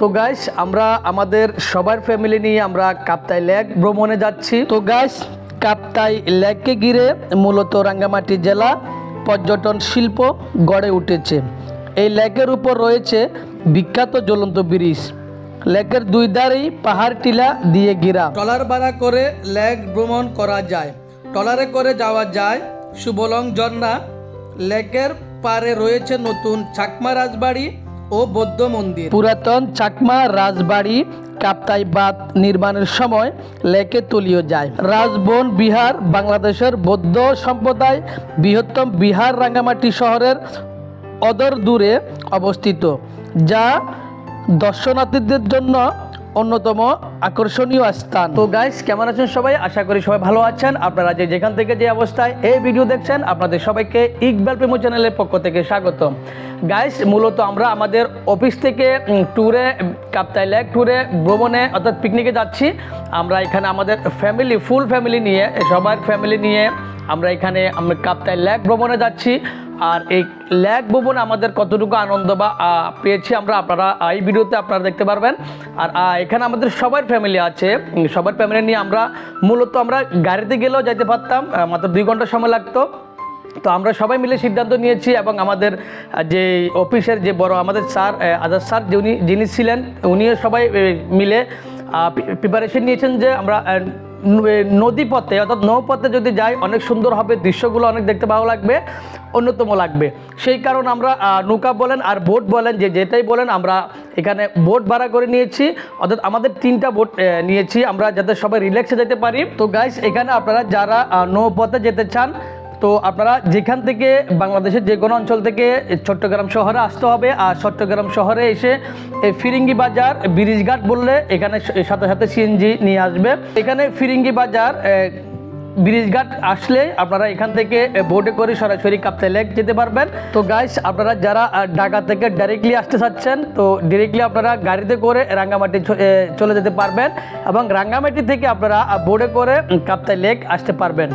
তো গাইস আমরা আমাদের সবার ফ্যামিলি নিয়ে আমরা কাপ্তাই লেক ভ্রমণে যাচ্ছি। তো গাইস কাপ্তাই লেককে ঘিরে মূলত রাঙ্গামাটি জেলা পর্যটন শিল্প গড়ে উঠেছে। এই লেকের উপর রয়েছে বিখ্যাত জ্বলন্ত ব্রিজ। লেকের দুই ধারেই পাহাড় টিলা দিয়ে ঘেরা। ট্রলার ভাড়া করে লেক ভ্রমণ করা যায়। ট্রলারে করে যাওয়া যায় সুবলং ঝর্ণা। লেকের পারে রয়েছে নতুন চাকমা রাজবাড়ি। ও বৌদ্ধ মন্দির। পুরাতন চাকমা রাজবাড়ি কাপ্তাই বাঁধ নির্মাণের সময় লেকে তলিয়ে যায়। রাজবন বিহার বাংলাদেশের বৌদ্ধ সম্প্রদায় বৃহত্তম বিহার রাঙ্গামাটি শহরের অদর দূরে অবস্থিত, যা দর্শনার্থীদের জন্য অন্যতম আকর্ষণীয় স্থান। তো গাইস কেমন আছেন সবাই? আশা করি সবাই ভালো আছেন। আপনারা যে যেখান থেকে যে অবস্থায় এই ভিডিও দেখছেন, আপনাদের সবাইকে ইকবাল প্রেমো চ্যানেলের পক্ষ থেকে স্বাগত গাইস মূলত আমরা আমাদের অফিস থেকে ট্যুরে কাপ্তাই লেক ট্যুরে ভ্রমণে, অর্থাৎ পিকনিকে যাচ্ছি। আমরা এখানে আমাদের ফ্যামিলি ফুল ফ্যামিলি নিয়ে, সবার ফ্যামিলি নিয়ে আমরা এখানে, আমরা কাপ্তাই লেক ভ্রমণে যাচ্ছি। আর এই ল্যাক ভ্রমণ আমাদের কতটুকু আনন্দ বা পেয়েছি আমরা আপনারা এই ভিডিওতে আপনারা দেখতে পারবেন। আর এখানে আমাদের সবার ফ্যামিলি আছে। সবার ফ্যামিলি নিয়ে আমরা মূলত আমরা গাড়িতে গেলেও যাইতে পারতাম মাত্র দুই ঘণ্টা সময় লাগতো। তো আমরা সবাই মিলে সিদ্ধান্ত নিয়েছি এবং আমাদের যে অফিসের যে বড় আমাদের স্যার আজাদ স্যার, যে উনি, যিনি ছিলেন, উনিও সবাই মিলে প্রিপারেশন নিয়েছেন যে আমরা আহ, ন- এ, নদী পথে অর্থাৎ নৌপথে যদি যাই অনেক সুন্দর হবে দৃশ্যগুলো অনেক দেখতে ভালো লাগবে অন্যতম লাগবে। সেই কারণ আমরা নৌকা বলেন আর বোট বলেন যে যেটাই বলেন আমরা এখানে বোট ভাড়া করে নিয়েছি অর্থাৎ আমাদের তিনটা বোট নিয়েছি আমরা যাতে সবাই রিল্যাক্সে যেতে পারি। তো গাইস এখানে আপনারা যারা নৌপথে যেতে চান তো আপনারা যেখান থেকে বাংলাদেশের যে কোনো অঞ্চল থেকে চট্টগ্রাম শহরে আসতে হবে, আর চট্টগ্রাম শহরে এসে এই ফিরিঙ্গি বাজার ব্রিজঘাট বললে এখানে সাথে সাথে সিএনজি নিয়ে আসবে। এখানে ফিরিঙ্গি বাজার ব্রিজঘাট আসলে আপনারা এখান থেকে বোটে করে সরাসরি কাপ্তে লেক যেতে পারবেন। তো গাইস আপনারা যারা ঢাকা থেকে ডাইরেক্টলি আসতে চাচ্ছেন, তো ডিরেক্টলি আপনারা গাড়িতে করে রাঙ্গামাটি চলে যেতে পারবেন এবং রাঙ্গামাটি থেকে আপনারা বোটে করে কাপ্তাই লেক আসতে পারবেন।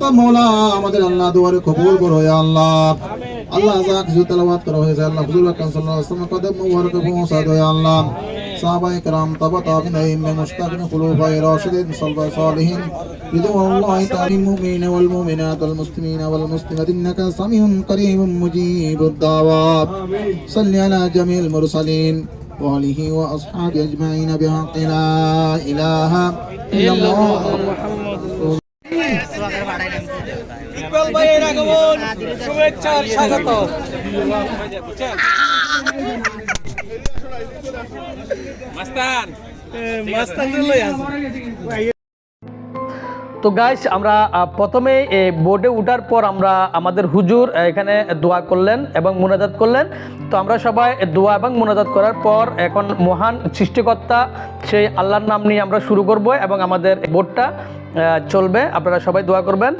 সতা মৌলা আমাদের আল্লাহ দুয়ারে কবুল করো ইয়া আল্লাহ আল্লাহ যা কিছু তেলাওয়াত করা হয়েছে আল্লাহ হুজুর আকরাম সাল্লাল্লাহু আলাইহি ওয়াসাল্লাম কদম মুবারক পৌঁছা দাও ইয়া আল্লাহ সাহাবায়ে کرام তবা তাবিন আইম্মে মুস্তাকিন খুলুফায়ে রাশিদিন সালবা সালিহিন رضوان الله تعالى المؤمنين والمؤمنات والمسلمين والمسلمات انك سميع قريب مجيب الدعوات صل على جميع المرسلين وآله وأصحابه أجمعين بحق لا إله إلا الله ইকবাল ভাইয়ের আগমন শুভেচ্ছার স্বাগত। মাস্তান। মাস্তান তো গাইস আমরা প্রথমে বোর্ডে উঠার পর আমরা আমাদের হুজুর এখানে দোয়া করলেন এবং মুনাজাত করলেন। তো আমরা সবাই দোয়া এবং মুনাজাত করার পর এখন মহান সৃষ্টিকর্তা সেই আল্লাহর নাম নিয়ে আমরা শুরু করব এবং আমাদের বোর্ডটা আহ, চলবে। আপনারা সবাই দোয়া করবেন।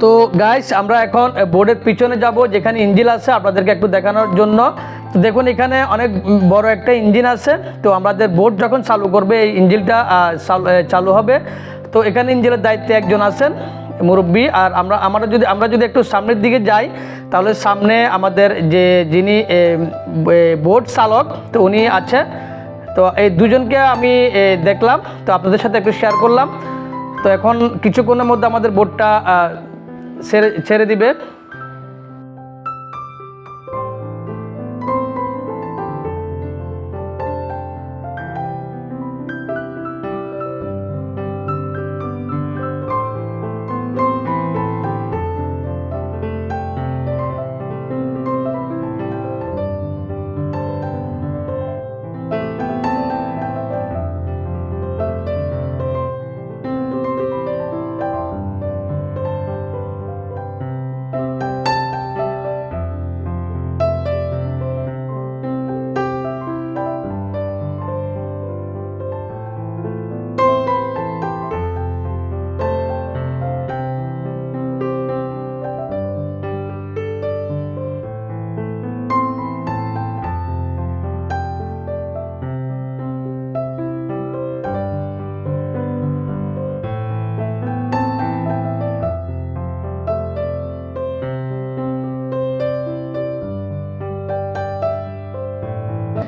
তো গাইস আমরা এখন বোর্ডের পিছনে যাব যেখানে ইঞ্জিন আছে আপনাদেরকে একটু দেখানোর জন্য। তো দেখুন এখানে অনেক বড় একটা ইঞ্জিন আছে। তো আমাদের বোর্ড যখন চালু করবে এই ইঞ্জিনটা চাল- হবে। তো এখানে ইঞ্জিনের দায়িত্বে একজন আছেন মুরব্বী। আর আমরা আমরা যদি আমরা যদি একটু সামনের দিকে যাই তাহলে সামনে আমাদের যে যিনি বোর্ড চালক তো উনি আছে। তো এই দুজনকে আমি দেখলাম। তো আপনাদের সাথে একটু শেয়ার করলাম। তো এখন কিছুক্ষণের মধ্যে আমাদের আহ, ছেড়ে দিবে।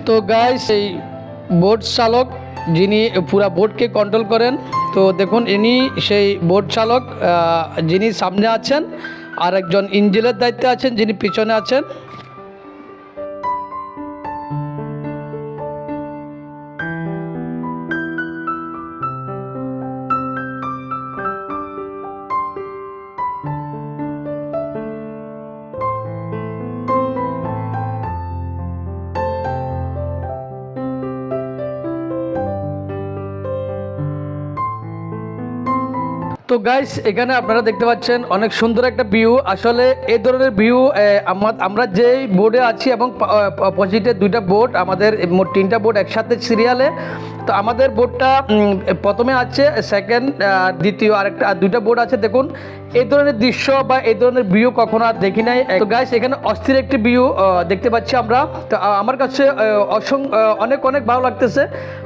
তো গায়ে সেই বোট চালক, যিনি পুরা বোটকে কন্ট্রোল করেন, তো দেখুন ইনি সেই বোট চালক যিনি সামনে আছেন আর একজন ইঞ্জিনের দায়িত্বে আছেন, যিনি পিছনে আছেন। তো গাইস এখানে আপনারা দেখতে পাচ্ছেন অনেক সুন্দর একটা ভিউ আসলে এই ধরনের ভিউ আমরা যে বোর্ডে আছি এবং অপোজিটে দুইটা বোর্ড আমাদের তিনটা বোর্ড একসাথে সিরিয়ালে তো আমাদের বোর্ডটা প্রথমে আছে সেকেন্ড দ্বিতীয় আরেকটা, আর দুইটা বোর্ড আছে, দেখুন। এই ধরনের দৃশ্য বা এই ধরনের ভিউ কখনো আর দেখি নাই। তো গাইস এখানে অস্থির একটি ভিউ দেখতে পাচ্ছি আমরা। তো আমার কাছে অনেক অনেক ভালো লাগতেছে।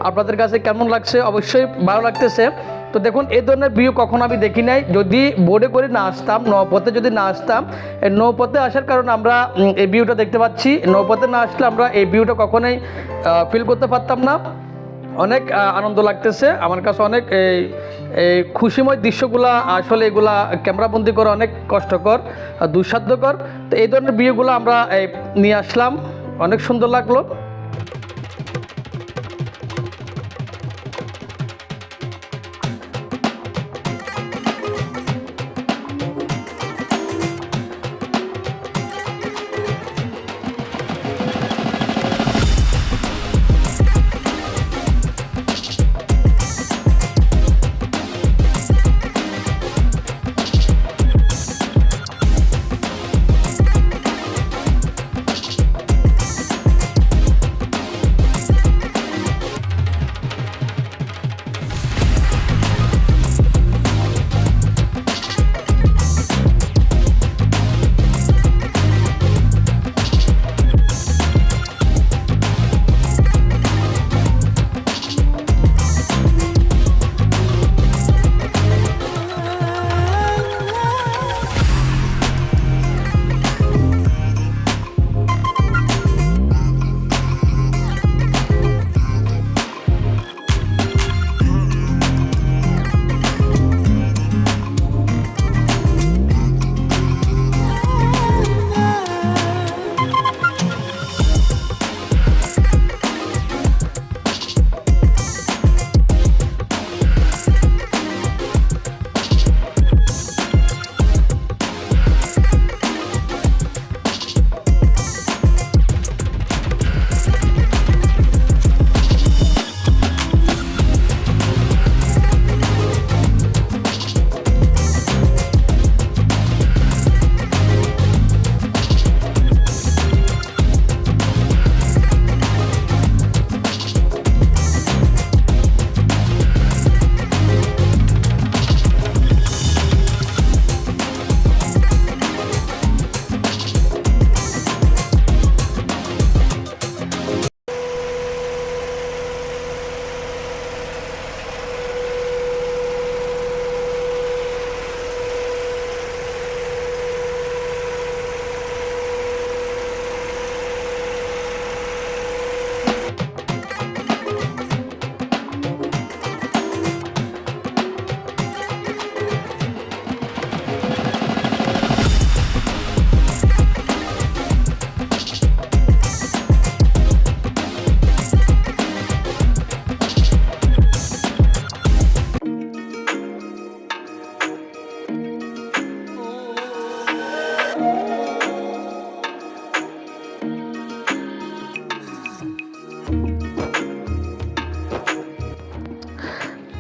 আপনাদের কাছে কেমন লাগছে? অবশ্যই ভালো লাগতেছে। তো দেখুন, এই ধরনের ভিউ কখনো আমি দেখি নাই। যদি বোর্ডে করে না আসতাম, নৌপথে যদি না আসতাম নৌপথে আসার কারণে আমরা এই ভিউটা দেখতে পাচ্ছি। নৌপথে না আসলে আমরা এই ভিউটা কখনোই ফিল করতে পারতাম না। অনেক আনন্দ লাগতেছে। আমার কাছে অনেক, এই এই খুশিময় দৃশ্যগুলা আসলে এগুলা ক্যামেরাবন্দি করা অনেক কষ্টকর, দুঃসাধ্যকর। তো এই ধরনের বিয়েগুলো আমরা নিয়ে আসলাম। অনেক সুন্দর লাগল।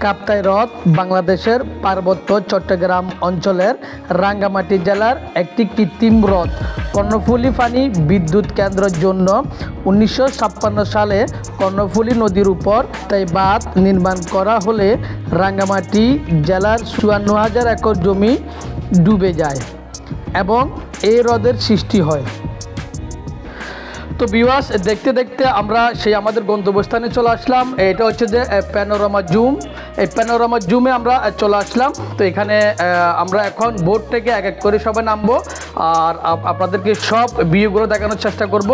কাপ্তাই হ্রদ বাংলাদেশের পার্বত্য চট্টগ্রাম অঞ্চলের রাঙ্গামাটি জেলার একটি কৃত্রিম হ্রদ। কর্ণফুলী পানি বিদ্যুৎ কেন্দ্রের জন্য উনিশশো ছাপ্পান্ন সালে কর্ণফুলী নদীর উপর তাই বাঁধ নির্মাণ করা হলে রাঙ্গামাটি জেলার চুয়ান্ন হাজার একর জমি ডুবে যায় এবং এই হ্রদের সৃষ্টি হয়। তো বিওয়াস দেখতে দেখতে আমরা সেই আমাদের গন্তব্যস্থানে চলে আসলাম। এটা হচ্ছে যে প্যানোরামা জুম এই প্যানোরামা জুমে আমরা চলে আসলাম। তো এখানে আমরা এখন বোর্ড থেকে এক এক করে সবাই নামবো। আর আপনাদেরকে সব ভিউগুলো দেখানোর চেষ্টা করব।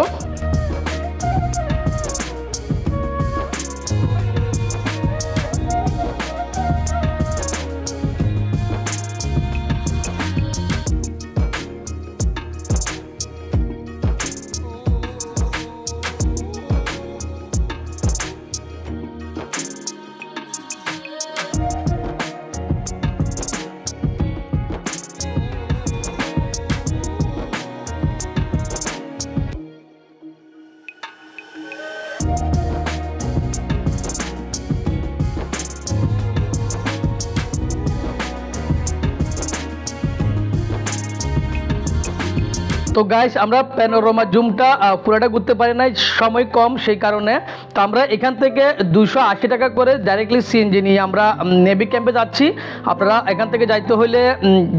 তো গাইস আমরা প্যানোরামা জুমটা পুরোটা ঘুরতে পারি নাই, সময় কম সেই কারণে। তো আমরা এখান থেকে দুশো আশি টাকা করে ডাইরেক্টলি সিএনজি নিয়ে আমরা নেভি ক্যাম্পে যাচ্ছি। আপনারা এখান থেকে যাইতে হলে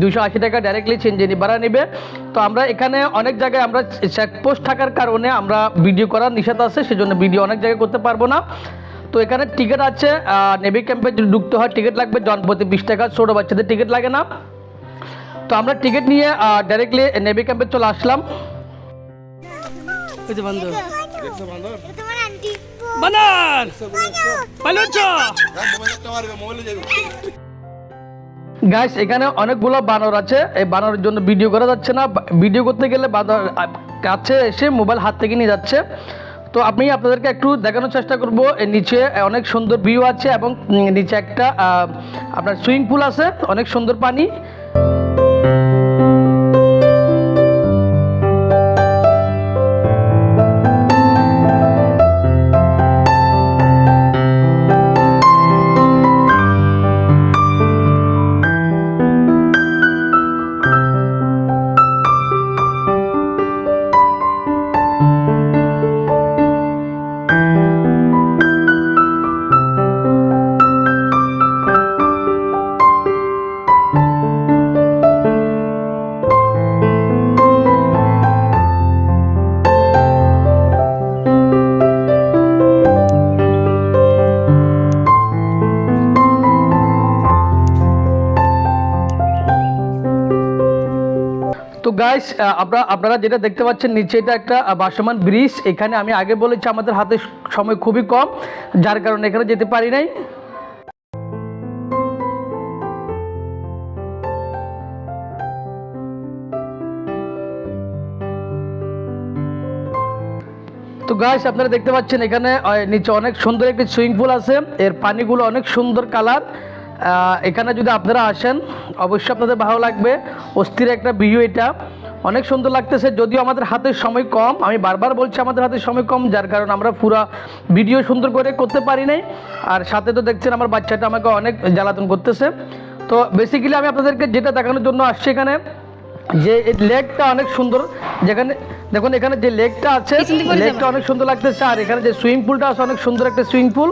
দুশো আশি টাকা ডাইরেক্টলি সিএনজি ভাড়া নেবে। তো আমরা এখানে অনেক জায়গায় আমরা চেকপোস্ট থাকার কারণে আমরা ভিডিও করার নিষেধ আছে, সেজন্য ভিডিও অনেক জায়গায় করতে পারব না। তো এখানে টিকিট আছে নেভি ক্যাম্পে ঢুকতে হয় টিকিট লাগবে, জনপ্রতি বিশ টাকা। ছোটো বাচ্চাদের টিকিট লাগে না। তো আমরা টিকিট নিয়ে ডাইরেক্টলি নেভি ক্যাম্পে চলে আসলাম। গাইস এখানে অনেকগুলো বানর আছে। এই বানরের জন্য ভিডিও করা যাচ্ছে না। ভিডিও করতে গেলে বানর কাছে এসে মোবাইল হাত থেকে নিয়ে যাচ্ছে। তো আমি আপনাদেরকে একটু দেখানোর চেষ্টা করব। এর নিচে অনেক সুন্দর ভিউ আছে এবং নিচে একটা আপনার সুইমিং পুল আছে। অনেক সুন্দর পানি। গাইস আপনারা আপনারা যেটা দেখতে পাচ্ছেন, নিচে এটা একটা বাসমান ব্রিজ। এখানে আমি আগে বলেছি, আমাদের হাতে সময় খুবই কম, যার কারণে এখানে যেতে পারি নাই। তো গাইস আপনারা দেখতে পাচ্ছেন, এখানে নিচে অনেক সুন্দর একটি সুইমিং পুল আছে। এর পানিগুলো অনেক সুন্দর কালার এখানে যদি আপনারা আসেন, অবশ্যই আপনাদের ভালো লাগবে। অস্থির একটা ভিউ এটা। অনেক সুন্দর লাগতেছে যদিও আমাদের হাতে সময় কম। আমি বারবার বলছি আমাদের হাতে সময় কম যার কারণে আমরা পুরা ভিডিও সুন্দর করে করতে পারি নাই। আর সাথে তো দেখছেন আমার বাচ্চাটা আমাকে অনেক জ্বালাতন করতেছে। তো বেসিক্যালি আমি আপনাদেরকে যেটা দেখানোর জন্য আসছি এখানে যে লেকটা অনেক সুন্দর। যেখানে দেখুন এখানে যে লেকটা আছে লেকটা অনেক সুন্দর লাগতেছে। আর এখানে যে সুইমিং পুলটা আছে অনেক সুন্দর একটা সুইমিং পুল।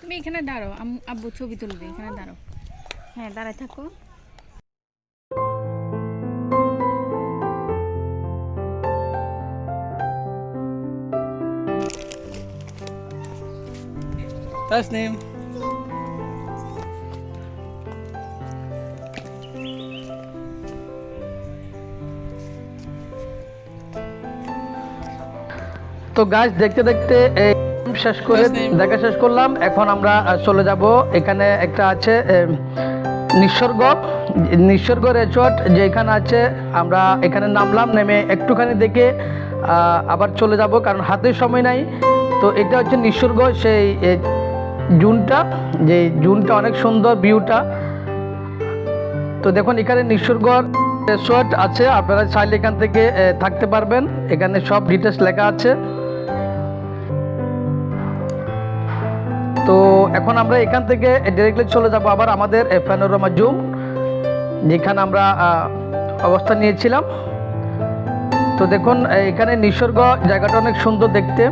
তুমি এখানে দাঁড়াও আম- আব্বু ছবি তুলবে এখানে দাঁড়াও। হ্যাঁ দাঁড়ায় থাকো। তাসনিম। তো গাছ দেখতে দেখতে এই শেষ করে দেখা শেষ করলাম। এখন আমরা চলে যাব। এখানে একটা আছে নিসর্গ। নিসর্গ রেজর্ট যেখানে আছে আমরা এখানে নামলাম নেমে একটুখানি দেখে আবার চলে যাব কারণ হাতে সময় নাই। তো এটা হচ্ছে নিসর্গ সেই জুনটা। যে জুনটা অনেক সুন্দর ভিউটা। তো দেখুন এখানে নিসর্গ রেসর্ট আছে। আপনারা চাইলে এখান থেকে থাকতে পারবেন। এখানে সব ডিটেলস লেখা আছে। তো এখন আমরা এখান থেকে ডিরেক্টলি চলে যাব আবার আমাদের প্যানোরামা জুম যেখানে আমরা অবস্থান নিয়েছিলাম। তো দেখুন এখানে নিসর্গ জায়গাটা অনেক সুন্দর দেখতে,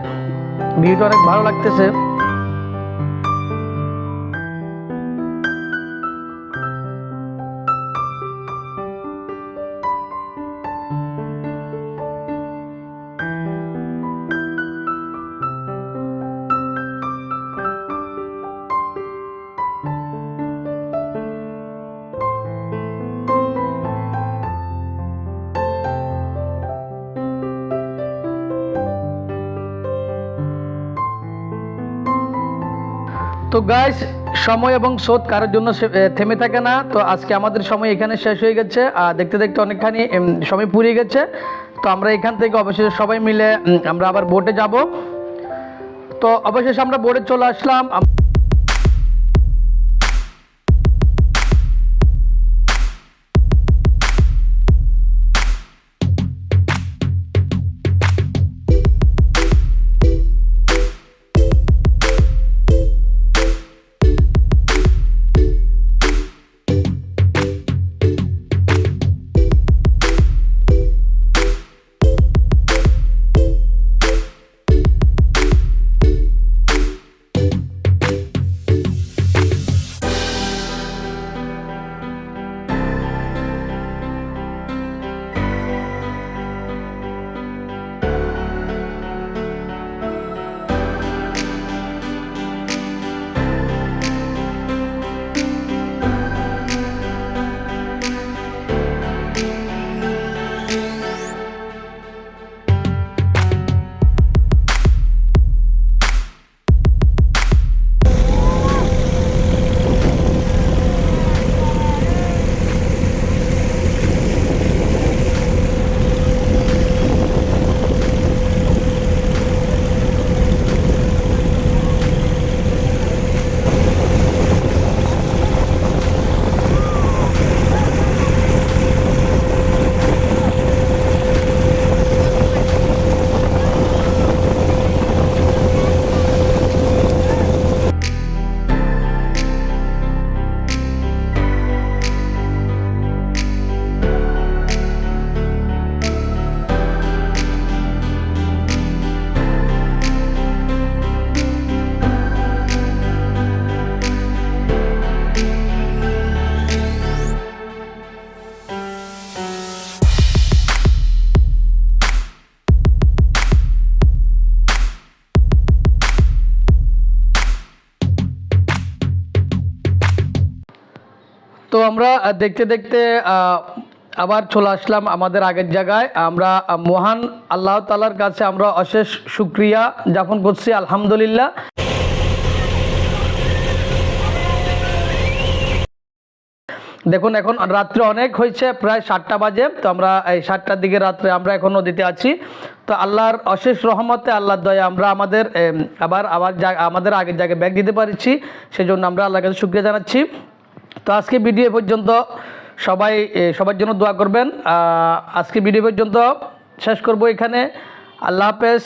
ভিউটা অনেক ভালো লাগতেছে। তো গাইস সময় এবং স্রোত কারোর জন্য থেমে থাকে না। তো আজকে আমাদের সময় এখানে শেষ হয়ে গেছে। আর দেখতে দেখতে অনেকখানি সময় পুরিয়ে গেছে। তো আমরা এখান থেকে অবশেষে সবাই মিলে আমরা আবার বোটে যাব। তো অবশেষে আমরা বোটে চলে আসলাম। আমরা দেখতে দেখতে আবার চলে আসলাম আমাদের আগের জায়গায়। আমরা মহান আল্লাহ তালার কাছে আমরা অশেষ শুক্রিয়া যাপন করছি, আলহামদুলিল্লাহ। দেখুন, এখন রাত্রে অনেক হয়েছে, প্রায় সাতটা বাজে। তো আমরা এই সাতটার দিকে রাত্রে আমরা এখন নদীতে আছি। তো আল্লাহর অশেষ রহমতে, আল্লাহর দয়া আমরা আমাদের আবার আবার আমাদের আগের জায়গায় ব্যাগ দিতে পারছি। সেজন্য আমরা আল্লাহর কাছে শুক্রিয়া জানাচ্ছি। তো আজকে ভিডিও পর্যন্ত সবাই সবার জন্য দোয়া করবেন। আজকে ভিডিও পর্যন্ত শেষ করব এখানে। আল্লাহ হাফেজ।